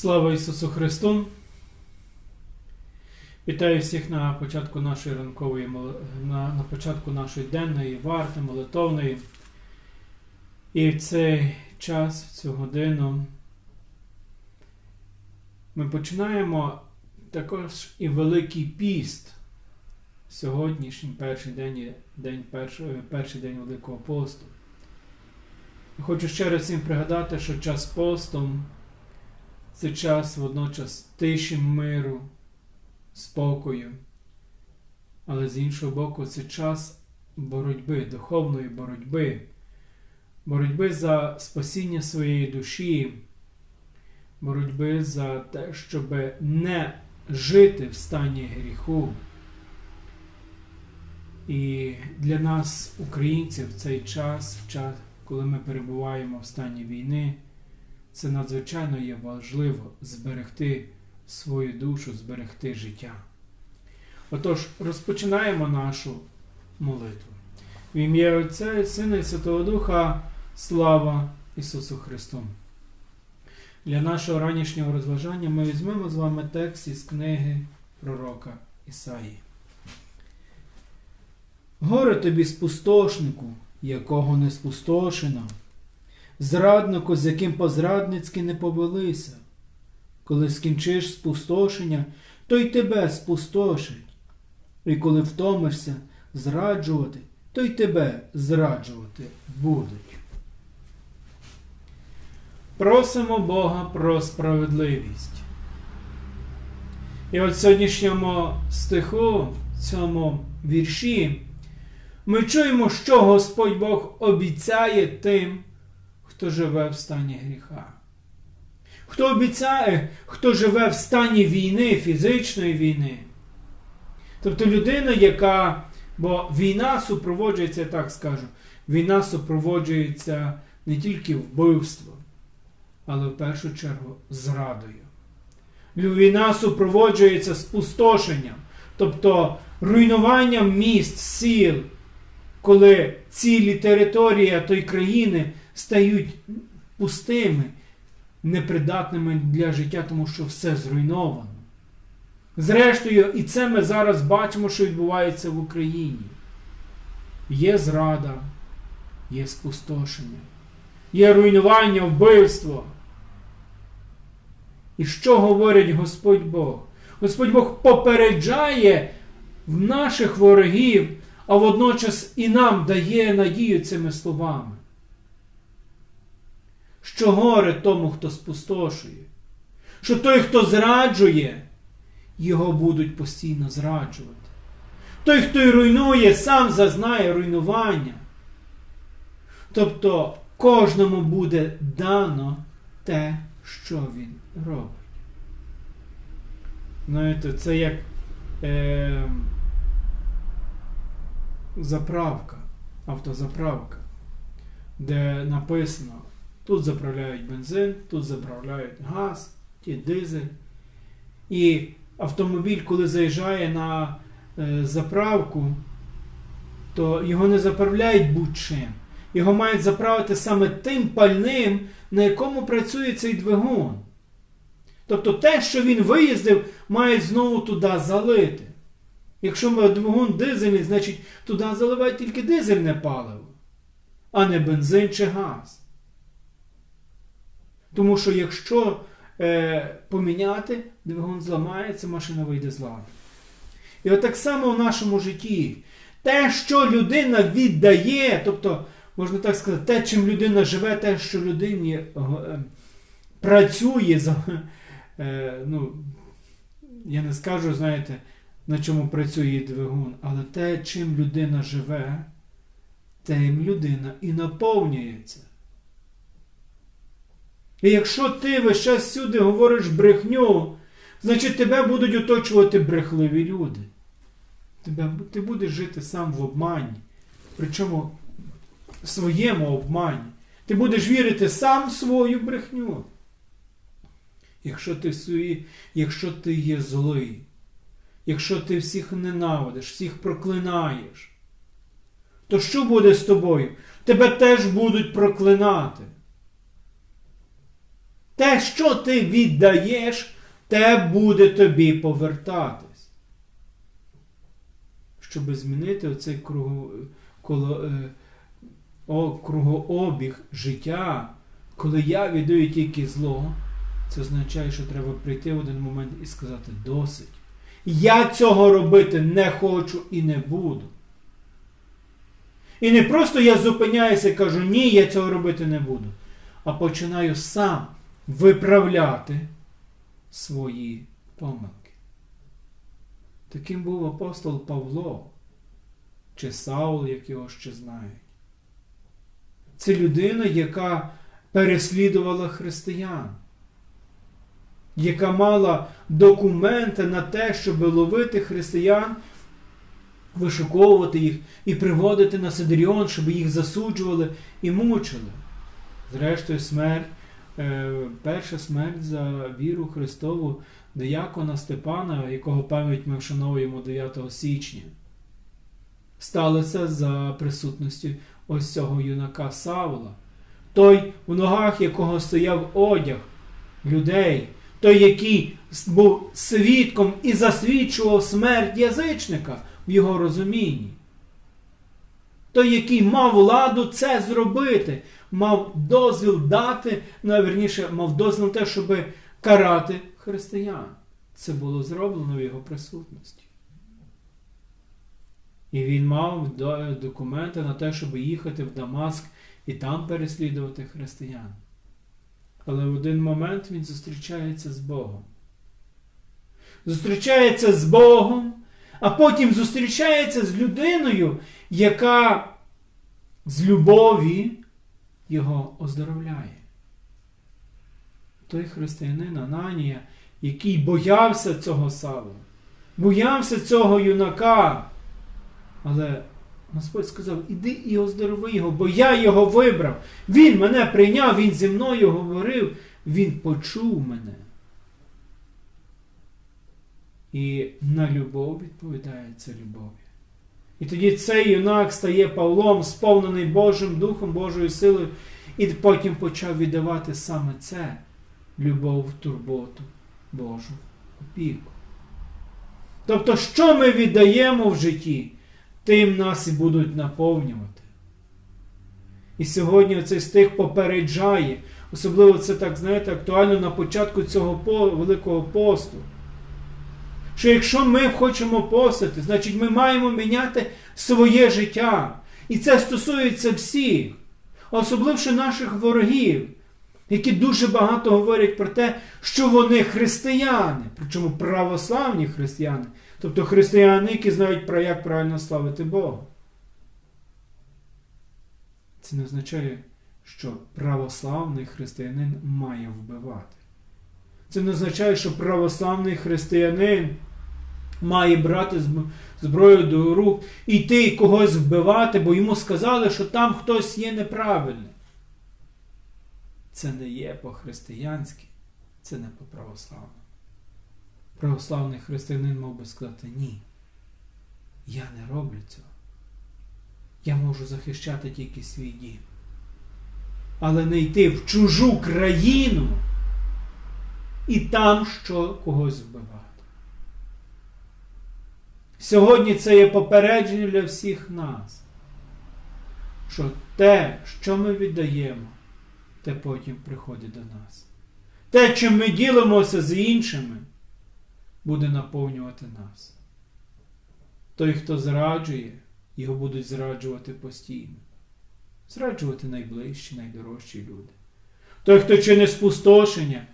Слава Ісусу Христу! Вітаю всіх на початку нашої ранкової на, на початку нашої денної варти, молитовної. І в цей час, в цю годину, ми починаємо також і Великий піст. Сьогоднішній перший день день перший, перший день Великого посту. Хочу ще раз всім пригадати, що час постом це час водночас тиші, миру, спокою. Але з іншого боку, це час боротьби, духовної боротьби, боротьби за спасіння своєї душі, боротьби за те, щоб не жити в стані гріху. І для нас, українців, цей час, час, коли ми перебуваємо в стані війни, це надзвичайно є важливо зберегти свою душу, зберегти життя. Отож, розпочинаємо нашу молитву. В ім'я Отця і Сина і Святого Духа, слава Ісусу Христу! Для нашого ранішнього розважання ми візьмемо з вами текст із книги пророка Ісаї. Горе тобі спустошнику, якого не спустошено, зраднику, з яким позрадницьки не повелися. Коли скінчиш спустошення, то й тебе спустошить. І коли втомишся зраджувати, то й тебе зраджувати будуть. Просимо Бога про справедливість. І от в сьогоднішньому стиху, в цьому вірші, ми чуємо, що Господь Бог обіцяє тим, хто живе в стані гріха. Хто обіцяє, хто живе в стані війни, фізичної війни. Тобто людина, яка, бо війна супроводжується, так скажу, війна супроводжується не тільки вбивством, але в першу чергу зрадою. Війна супроводжується спустошенням, тобто руйнуванням міст, сіл, коли цілі території тої країни стають пустими, непридатними для життя, тому що все зруйновано. Зрештою, і це ми зараз бачимо, що відбувається в Україні. Є зрада, є спустошення, є руйнування, вбивство. І що говорить Господь Бог? Господь Бог попереджає в наших ворогів, а водночас і нам дає надію цими словами. Що горе тому, хто спустошує, що той, хто зраджує, його будуть постійно зраджувати. Той, хто й руйнує, сам зазнає руйнування. Тобто кожному буде дано те, що він робить. Знаєте, це як е, заправка, автозаправка, де написано, тут заправляють бензин, тут заправляють газ, ті дизель. І автомобіль, коли заїжджає на е, заправку, то його не заправляють будь-чим. Його мають заправити саме тим пальним, на якому працює цей двигун. Тобто те, що він виїздив, мають знову туди залити. Якщо ми двигун дизельний, значить туди заливають тільки дизельне паливо, а не бензин чи газ. Тому що якщо е, поміняти, двигун зламається, машина вийде з ладу. І от так само в нашому житті. Те, що людина віддає, тобто, можна так сказати, те, чим людина живе, те, що людині е, працює, за, е, ну, я не скажу, знаєте, на чому працює двигун, але те, чим людина живе, тим людина і наповнюється. І якщо ти весь час всюди говориш брехню, значить тебе будуть оточувати брехливі люди. Тебе, ти будеш жити сам в обмані. Причому в своєму обмані. Ти будеш вірити сам свою брехню. Якщо ти, свої, якщо ти є злий, якщо ти всіх ненавидиш, всіх проклинаєш, то що буде з тобою? Тебе теж будуть проклинати. Те, що ти віддаєш, те буде тобі повертатись. Щоб змінити оцей кругу, коло, е, о, кругообіг життя, коли я віддаю тільки зло, це означає, що треба прийти в один момент і сказати досить. Я цього робити не хочу і не буду. І не просто я зупиняюся і кажу, ні, я цього робити не буду. А починаю сам виправляти свої помилки. Таким був апостол Павло чи Саул, як його ще знають. Це людина, яка переслідувала християн, яка мала документи на те, щоб ловити християн, вишуковувати їх і приводити на Сидріон, щоб їх засуджували і мучили. Зрештою, смерть, перша смерть за віру Христову диякона Степана, якого пам'ять ми вшановуємо 9 січня, сталося за присутності ось цього юнака Савла. Той, у ногах якого стояв одяг людей, той, який був свідком і засвідчував смерть язичника в його розумінні. Той, який мав владу це зробити, мав дозвіл дати, найверніше, мав дозвіл на те, щоб карати християн. Це було зроблено в його присутності. І він мав документи на те, щоб їхати в Дамаск і там переслідувати християн. Але в один момент він зустрічається з Богом. Зустрічається з Богом, а потім зустрічається з людиною, яка з любові його оздоровляє. Той християнин Ананія, який боявся цього Савла, боявся цього юнака. Але Господь сказав, іди і оздорови його, бо я його вибрав. Він мене прийняв, він зі мною говорив, він почув мене. І на любов відповідається любов'ю. І тоді цей юнак стає Павлом, сповнений Божим Духом, Божою силою, і потім почав віддавати саме це любов, турботу, Божу опіку. Тобто, що ми віддаємо в житті, тим нас і будуть наповнювати. І сьогодні цей стих попереджає, особливо це так, знаєте, актуально на початку цього Великого посту що якщо ми хочемо постати, значить ми маємо міняти своє життя. І це стосується всіх, особливо наших ворогів, які дуже багато говорять про те, що вони християни, причому православні християни, тобто християни, які знають про як правильно славити Бога. Це не означає, що православний християнин має вбивати. Це не означає, що православний християнин має брати зброю до рук і йти когось вбивати, бо йому сказали, що там хтось є неправильний. Це не є по-християнськи, це не по-православному. Православний християнин мав би сказати ні. Я не роблю цього. Я можу захищати тільки свій дім. Але не йти в чужу країну і там що когось вбивати. Сьогодні це є попередження для всіх нас, що те, що ми віддаємо, те потім приходить до нас. Те, чим ми ділимося з іншими, буде наповнювати нас. Той, хто зраджує, його будуть зраджувати постійно. Зраджувати найближчі, найдорожчі люди. Той, хто чинить спустошення,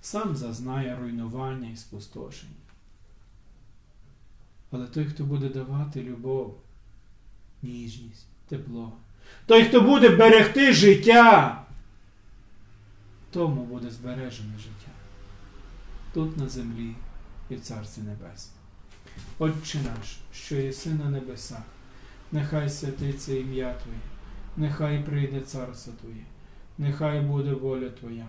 сам зазнає руйнування і спустошення. Але той, хто буде давати любов, ніжність, тепло, той, хто буде берегти життя, тому буде збережене життя. Тут на землі і в Царстві Небесному. Отче наш, що єси на небесах, нехай святиться ім'я Твоє, нехай прийде царство Твоє, нехай буде воля Твоя,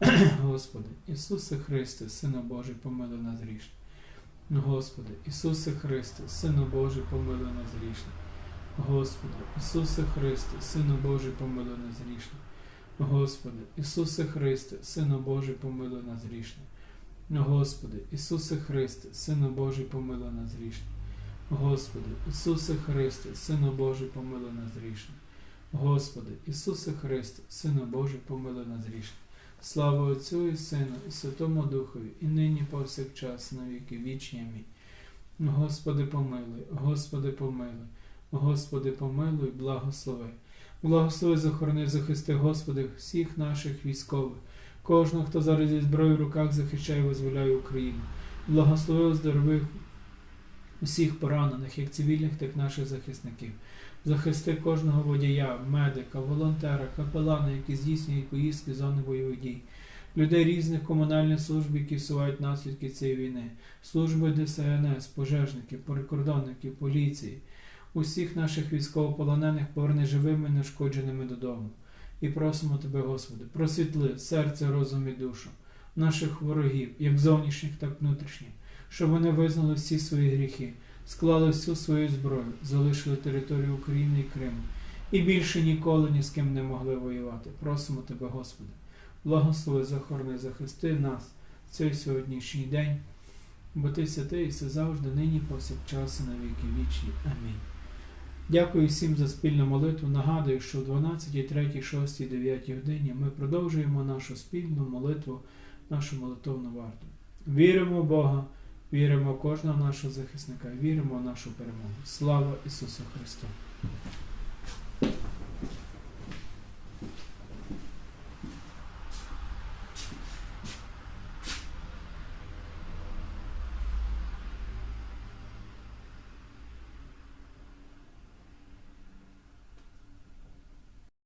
Господи, Ісусе Христе, Сину Божий, помилуй нас грішних. Господи, Ісусе Христе, Сину Божий, помилуй нас грішних. Господи, Ісусе Христе, Сину Божий, помилуй нас грішних. Господи, Ісусе Христе, Сину Божий, помилуй нас грішних. Господи, Ісусе Христе, Сину Божий, помилуй нас грішних. Господи, Ісусе Христе, Сину Божий, помилуй нас грішних. Господи, Ісусе Христе, Сину Божий, помилуй нас грішних. Слава Отцю і Сину, і Святому Духові, і нині повсякчас, на віки вічні. Амінь. Господи, помилуй, Господи, помилуй, Господи, помилуй, благослови. Благослови, захорони, захисти, Господи, всіх наших військових, кожного, хто зараз зі зброєю в руках захищає і визволяє Україну. Благослови, оздорови усіх поранених, як цивільних, так і наших захисників. Захисти кожного водія, медика, волонтера, капелана, які здійснюють поїздки з зони бойових дій, людей різних комунальних служб, які всувають наслідки цієї війни, служби ДСНС, пожежників, прикордонників, поліції, усіх наших військовополонених поверни живими нешкодженими додому. І просимо Тебе, Господи, просвітли серце, розум і душу наших ворогів, як зовнішніх, так і внутрішніх, щоб вони визнали всі свої гріхи, склали всю свою зброю, залишили територію України і Криму і більше ніколи ні з ким не могли воювати. Просимо Тебе, Господи, благослови, захорони, захисти нас в цей сьогоднішній день, бо Ти святий і все завжди, нині, повсякчас, і на віки вічні. Амінь. Дякую всім за спільну молитву. Нагадую, що в 12, 3, 6, 9 годині ми продовжуємо нашу спільну молитву, нашу молитовну варту. Віримо в Бога, віримо в кожного нашого захисника, віримо в нашу перемогу. Слава Ісусу Христу!